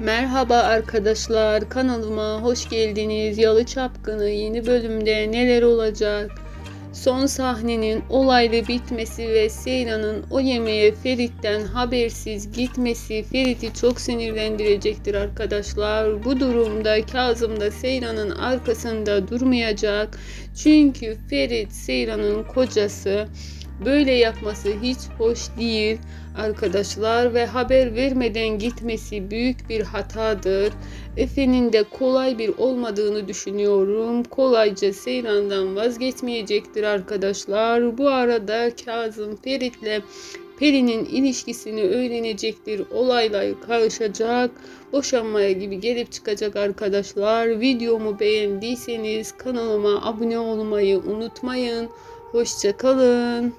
Merhaba arkadaşlar kanalıma hoş geldiniz. Yalı Çapkını yeni bölümde neler olacak? Son sahnenin olaylı bitmesi ve Seyran'ın o yemeğe Ferit'ten habersiz gitmesi Ferit'i çok sinirlendirecektir arkadaşlar. Bu durumda Kazım da Seyran'ın arkasında durmayacak. Çünkü Ferit Seyran'ın kocası. Böyle yapması hiç hoş değil arkadaşlar ve haber vermeden gitmesi büyük bir hatadır. Efe'nin de kolay bir olmadığını düşünüyorum. Kolayca Seyran'dan vazgeçmeyecektir arkadaşlar. Bu arada Kazım Ferit'le Peri'nin ilişkisini öğrenecektir. Olaylar karışacak. Boşanmaya gibi gelip çıkacak arkadaşlar. Videomu beğendiyseniz kanalıma abone olmayı unutmayın. Hoşçakalın.